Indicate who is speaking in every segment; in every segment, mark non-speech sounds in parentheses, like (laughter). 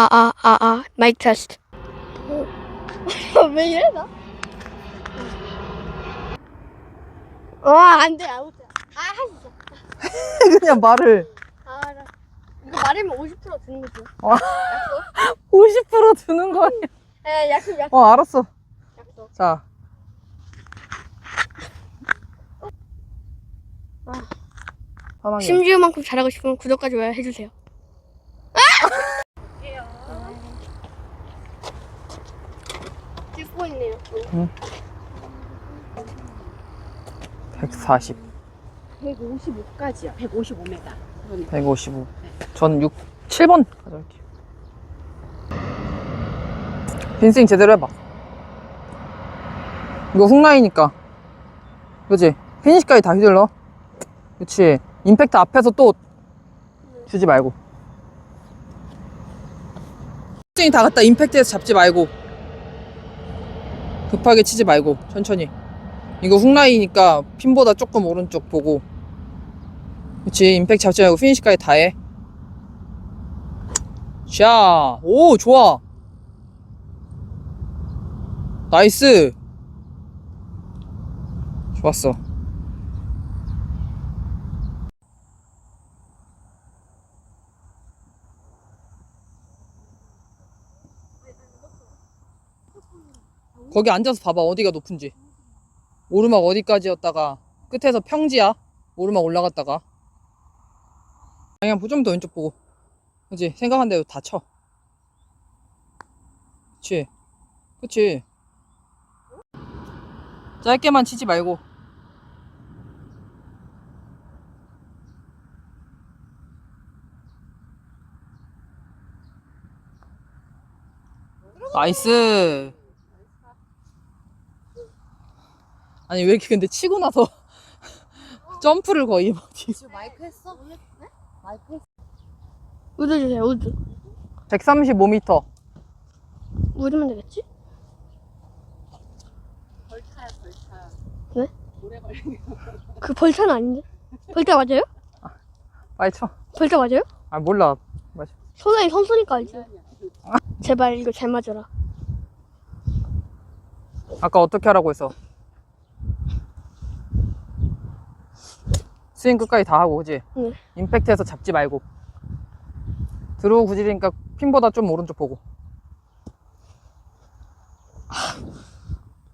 Speaker 1: 아, 아, 아, 아, 마이크 테스트. (laughs) 왜 이래, 나? 와, 안 돼, 아무튼. 아, 할수 있어. (laughs)
Speaker 2: 그냥 말을
Speaker 1: 아, 나. 이거 말하면 50% 주는 거지.
Speaker 2: 50% 주는 (laughs) 거 아니야?
Speaker 1: 에, 약속, 약속,
Speaker 2: 어, 알았어.
Speaker 1: 약속.
Speaker 2: 자.
Speaker 1: 아. 심지어만큼 잘하고 싶으면 구독까지 왜 해주세요. 아! 찍고 있네요.
Speaker 2: 140,
Speaker 3: 155까지요. 155m.
Speaker 2: 155. 전 6, 7번 가져갈게요. 빈스윙 제대로 해봐. 이거 훅라이니까. 그지? 피니시까지 다 휘둘러. 그치? 임팩트 앞에서 또 주지 말고. 스윙 다 갔다 임팩트에서 잡지 말고. 급하게 치지 말고, 천천히. 이거 훅라이니까 핀보다 조금 오른쪽 보고. 그치 임팩트 잡지 말고 피니시까지 다 해. 샤, 오 좋아. 나이스. 좋았어. 거기 앉아서 봐봐 어디가 높은지. 오르막 어디까지였다가 끝에서 평지야. 오르막 올라갔다가. 그냥 좀더 왼쪽 보고. 그치? 생각한 대로 다 쳐. 그치? 그치? 짧게만 치지 말고. 나이스. 아니, 왜 이렇게 근데 치고 나서 (laughs) 점프를 거의 막 뒤-
Speaker 3: 지금 마이크 했어? 마이크 했어?
Speaker 1: 우드 주세요, 우드.
Speaker 2: 135m.
Speaker 1: 우드면 되겠지?
Speaker 3: 벌타야, 벌타.
Speaker 1: 왜?
Speaker 3: 오래 걸리네.
Speaker 1: 그 벌타는 아닌데? 벌타 맞아요?
Speaker 2: 빨리 쳐.
Speaker 1: 벌타 맞아요?
Speaker 2: 아, 몰라. 맞아.
Speaker 1: 선생님 선수니까 알지. 제발 이거 잘 맞아라.
Speaker 2: 아까 어떻게 하라고 했어? 스윙 끝까지 다 하고, 그지?
Speaker 1: 네.
Speaker 2: 임팩트에서 잡지 말고. 드로우 구질이니까 핀보다 좀 오른쪽 보고.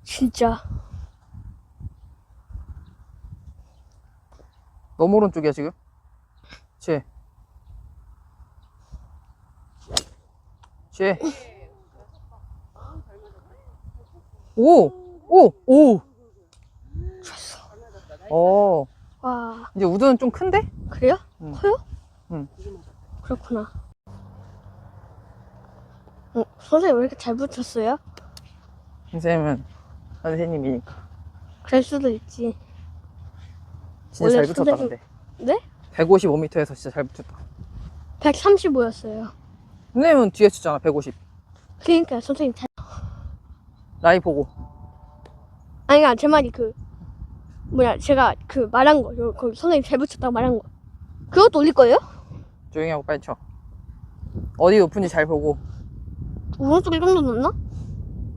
Speaker 1: 진짜.
Speaker 2: 너무 오른쪽이야, 지금? 그치? 그치? 오! 오! 오! 어,
Speaker 1: 와,
Speaker 2: 이제 우드는 좀 큰데?
Speaker 1: 그래요?
Speaker 2: 응.
Speaker 1: 커요?
Speaker 2: 응.
Speaker 1: 그렇구나. 어, 선생님 왜 이렇게 잘 붙였어요?
Speaker 2: 선생님은 선생님이니까.
Speaker 1: 그럴 수도 있지.
Speaker 2: 진짜
Speaker 1: 원래
Speaker 2: 잘 붙였다,
Speaker 1: 선생님-
Speaker 2: 근데.
Speaker 1: 네?
Speaker 2: 155m에서 진짜 잘 붙였다.
Speaker 1: 135였어요.
Speaker 2: 선생님은 뒤에 치잖아, 150.
Speaker 1: 그러니까 선생님 잘.
Speaker 2: 라이 보고.
Speaker 1: 아니, 그러니까 제 말이 그 뭐야 제가 그 말한 거, 요- 거기 선생님 잘 붙였다고 말한 거. 그것도 올릴 거예요?
Speaker 2: 조용히 하고 빨리 쳐. 어디 높은지 잘 보고.
Speaker 1: 오른쪽에 좀더 넣나?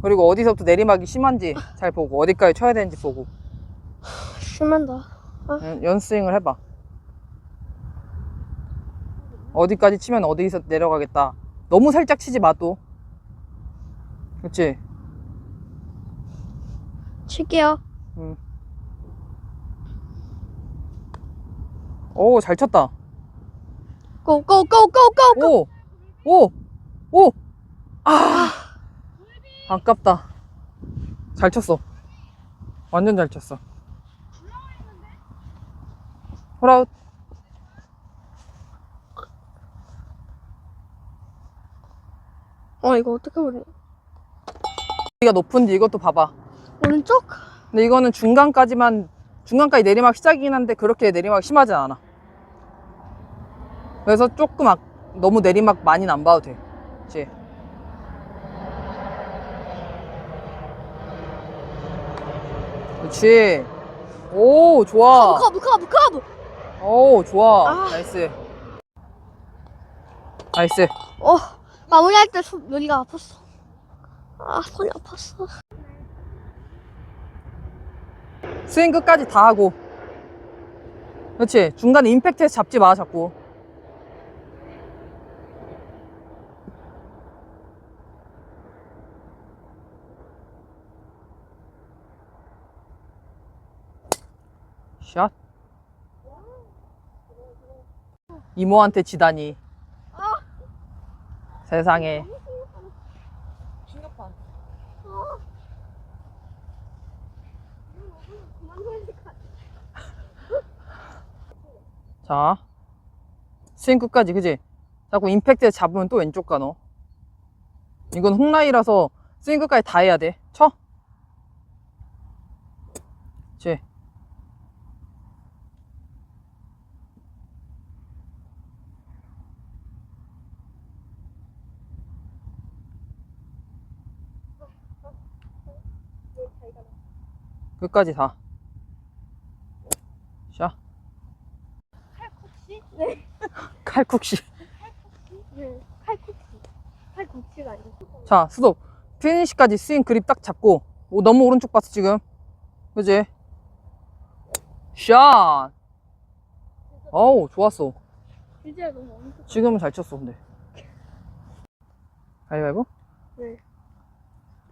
Speaker 2: 그리고 어디서부터 내리막이 심한지 잘 보고. 어디까지 쳐야 되는지 보고.
Speaker 1: 심한다.
Speaker 2: 연- 연스윙을 해봐. 어디까지 치면 어디서 내려가겠다. 너무 살짝 치지 마, 또. 그치?
Speaker 1: 칠게요.
Speaker 2: 오, 잘 쳤다.
Speaker 1: 고고 고 고 고.
Speaker 2: 오! 오! 오! 아! 아깝다. 잘 쳤어. 완전 잘 쳤어. 홀아웃.
Speaker 1: 어 이거 어떻게 보냐?
Speaker 2: 어디가 높은지 이것도 봐봐.
Speaker 1: 오른쪽?
Speaker 2: 근데 이거는 중간까지만, 중간까지 내리막 시작이긴 한데 그렇게 내리막 심하진 않아. 그래서 조금 아, 너무 내리막 많이는 안 봐도 돼. 그치? 그렇지. 오, 좋아.
Speaker 1: 커브 커브 커브.
Speaker 2: 오, 좋아.
Speaker 1: 아.
Speaker 2: 나이스. 나이스.
Speaker 1: 어 마무리할 때 손, 여기가 아팠어. 아, 손이 아팠어.
Speaker 2: 스윙 끝까지 다 하고. 그렇지. 중간에 임팩트에서 잡지 마, 자꾸. 샷. 이모한테 지다니. 세상에.
Speaker 3: 충격파. (laughs)
Speaker 2: 자. 스윙 끝까지, 그지? 자꾸 임팩트에 잡으면 또 왼쪽 가, 너. 이건 홍라이라서 스윙 끝까지 다 해야 돼. 쳐. 그치. 끝까지 다. 자.
Speaker 1: 칼국시? 네.
Speaker 2: 칼국시.
Speaker 1: 네. 칼국시. 칼국시가 아니고.
Speaker 2: 자, 스톱. 피니시까지 스윙 그립 딱 잡고. 오, 너무 오른쪽 봤어, 지금. 그지? 샷! 어우, 좋았어.
Speaker 1: 진짜 너무 엄청.
Speaker 2: 지금은 잘 쳤어, 근데. 가위바위보?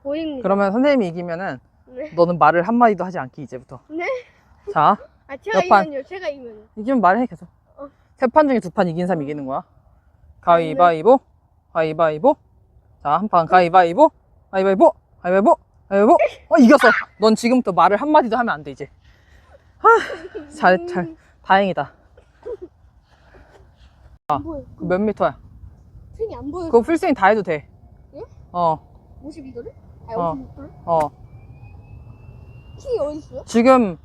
Speaker 1: 보입니다.
Speaker 2: 그러면 선생님이 이기면은
Speaker 1: 네.
Speaker 2: 너는 말을 한마디도 하지 않기, 이제부터.
Speaker 1: 네?
Speaker 2: 자,
Speaker 1: 아, 제가
Speaker 2: 몇 판?
Speaker 1: 이면요. 제가 이면요.
Speaker 2: 이기면 말해, 계속.
Speaker 1: 어.
Speaker 2: 세판 중에 두 판 이긴 사람 이기는 거야. 가위바위보, 가위바위보. 자, 한 판 가위바위보, 가위바위보, 가위바위보, 가위바위보. 어, 이겼어. 넌 지금부터 말을 한마디도 하면 안 돼, 이제. 하, 잘, 잘, 다행이다.
Speaker 1: 안 보여.
Speaker 2: 그몇 미터야?
Speaker 1: 스윙이 안 보여.
Speaker 2: 그거 풀스윙 다 해도 돼.
Speaker 1: 예?
Speaker 2: 어,
Speaker 1: 52도를? 아니,
Speaker 2: 어.
Speaker 1: 56도를?
Speaker 2: 어.
Speaker 1: 킹이 어디 있어요?
Speaker 2: 지금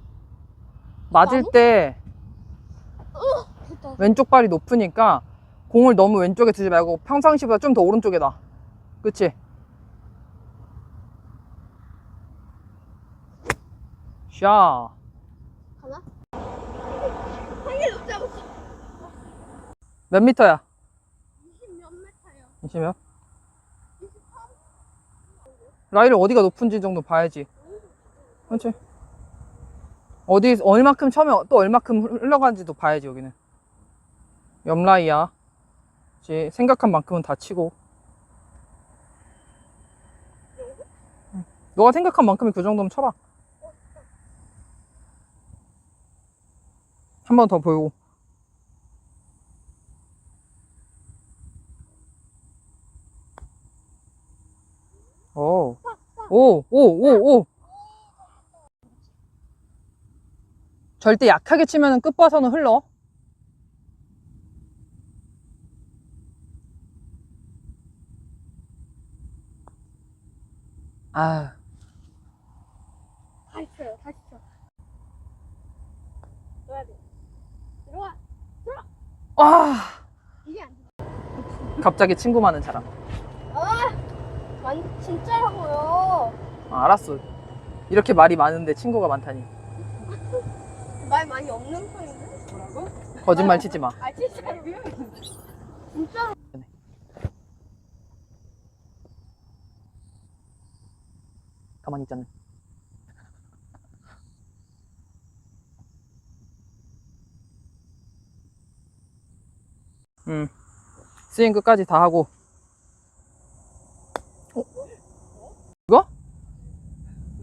Speaker 2: 맞을
Speaker 1: 나무?
Speaker 2: 때
Speaker 1: 됐다.
Speaker 2: 왼쪽 발이 높으니까 공을 너무 왼쪽에 두지 말고 평상시보다 좀 더 오른쪽에 놔. 그치? 샤.
Speaker 1: 가나? 한개 못 잡았어.
Speaker 2: 몇 미터야?
Speaker 1: 20몇 메타요.
Speaker 2: 20몇? 라이를 어디가 높은지 정도 봐야지. 그렇지? 어디, 얼마큼 처음에 또 얼마큼 흘러가는지도 봐야지, 여기는. 옆라이야. 그치? 생각한 만큼은 다 치고. 응. 너가 생각한 만큼이 그 정도면 쳐봐. 한 번 더 보이고. 오. 오, 오, 오, 오. 절대 약하게 치면 끝봐서는 흘러. 아,
Speaker 1: 다시 쳐요. 다시 쳐. 들어야 돼. 들어와.
Speaker 2: 아,
Speaker 1: 이게 안 돼.
Speaker 2: 갑자기 친구 많은 사람.
Speaker 1: 완 진짜라고요.
Speaker 2: 아, 알았어. 이렇게 말이 많은데 친구가 많다니.
Speaker 1: 말 많이 없는 편인데?
Speaker 3: 뭐라고?
Speaker 2: 거짓말 치지 마.
Speaker 1: 아 진짜로. 진짜로.
Speaker 2: 가만히 있잖아. 음. 스윙 끝까지 다 하고. 어? 이거?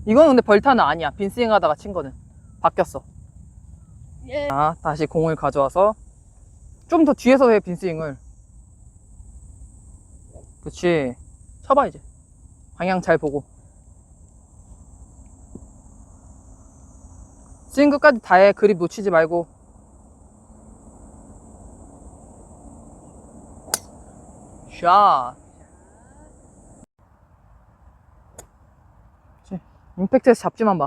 Speaker 2: 이거는 근데 벌타는 아니야. 빈 스윙 하다가 친 거는. 바뀌었어.
Speaker 1: 예.
Speaker 2: 자, 다시 공을 가져와서 좀 더 뒤에서 해, 빈 스윙을. 그치. 쳐봐, 이제. 방향 잘 보고. 스윙 끝까지 다 해. 그립 놓치지 말고. 샷. 임팩트에서 잡지만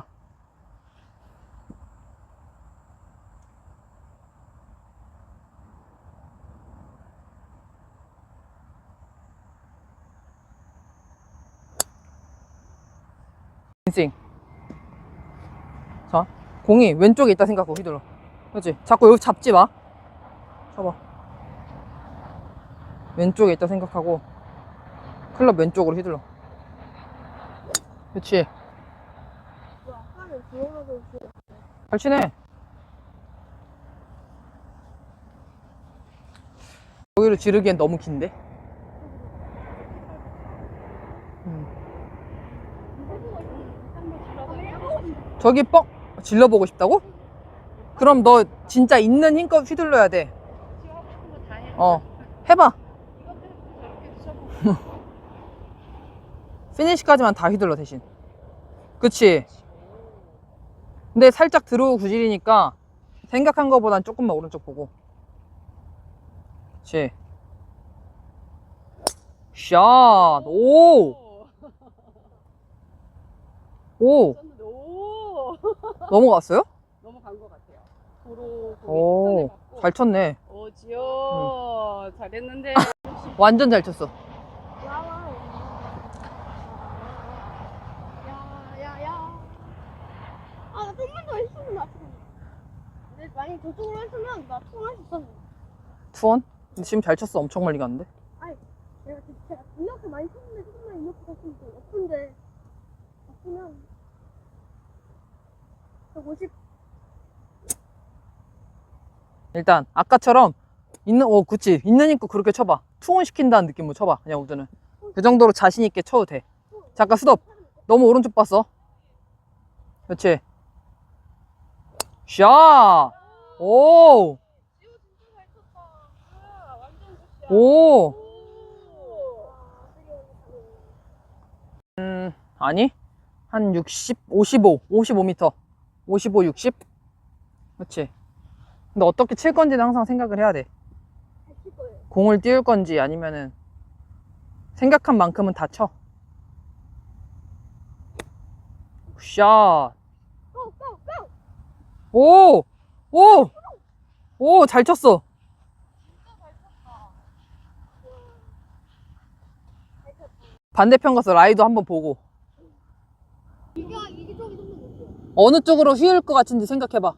Speaker 2: 마. 스윙. 자, 공이 왼쪽에 있다 생각하고 휘둘러. 그렇지? 자꾸 여기 잡지 마. 잡아. 왼쪽에 있다 생각하고. 클럽 왼쪽으로 휘둘러. 그렇지. 잘 치네. 여기를 지르기엔 너무 긴데? 음. 저기 뻥 질러보고 싶다고? 그럼 너 진짜 있는 힘껏 휘둘러야 돼. 어, 해봐. (laughs) 피니시까지만 다 휘둘러 대신. 그치? 근데 살짝 들어오고 구질이니까 생각한 거보단 조금만 오른쪽 보고. 그치? 샷! 오! 오!
Speaker 3: 오
Speaker 2: 넘어갔어요?
Speaker 3: 넘어간 것 같아요. 도로
Speaker 2: 오,
Speaker 3: 거기
Speaker 2: 잘 쳤네.
Speaker 3: 오지요 잘했는데 (laughs)
Speaker 2: 완전 잘 쳤어.
Speaker 1: 야야야. 아, 나 좀만 더 했으면 나 지금. 근데 만약 저쪽으로 했으면 나 통할 수 있었는데.
Speaker 2: 투원? 근데 지금 잘 쳤어. 엄청 멀리 갔는데.
Speaker 1: 내가 진짜 이렇게 많이 쳤는데 조금만 이렇게 갔으면 좀 예쁜데. 갔으면. 150.
Speaker 2: 일단 아까처럼 있는 어 그치. 있는 힘껏 그렇게 쳐봐. 투혼 시킨다는 느낌으로 쳐봐 그냥 우드는. 그 정도로 자신 있게 쳐도 돼. 잠깐 스톱. 너무 오른쪽 봤어? 그렇지 샷! 오! 오! 음, 아니? 한 60, 55, 55m 55, 60? 그렇지 근데 어떻게 칠 건지는 항상 생각을 해야 돼. 공을 띄울 건지 아니면은 생각한 만큼은 다 쳐. 샷.
Speaker 1: 고! 고! 고!
Speaker 2: 오! 오! 오, 잘 쳤어. 반대편 가서 라이도 한번 보고 어느 쪽으로 휘을 것 같은지 생각해봐.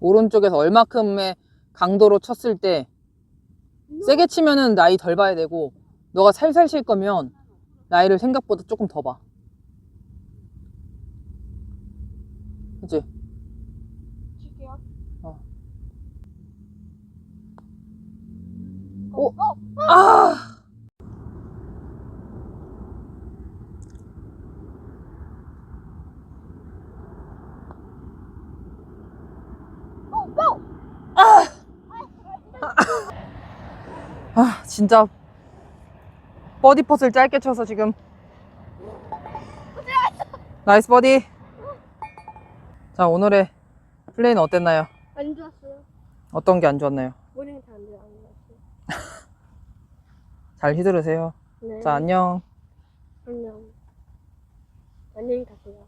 Speaker 2: 오른쪽에서 얼마큼의 강도로 쳤을 때 세게 치면은 나이 덜 봐야 되고 너가 살살 칠 거면 나이를 생각보다 조금 더 봐. 그치?
Speaker 1: 칠게요.
Speaker 2: 어.
Speaker 1: 고! 고!
Speaker 2: 아! 아, 진짜 버디 퍼스를 짧게 쳐서 지금 나이스 버디. 자, 오늘의 플레이는 어땠나요?
Speaker 1: 안 좋았어요.
Speaker 2: 어떤 게 안 좋았나요?
Speaker 1: 모르는 사람들 안 좋았어요. (laughs)
Speaker 2: 잘 휘두르세요.
Speaker 1: 네.
Speaker 2: 자, 안녕.
Speaker 1: 안녕. 안녕히 가세요.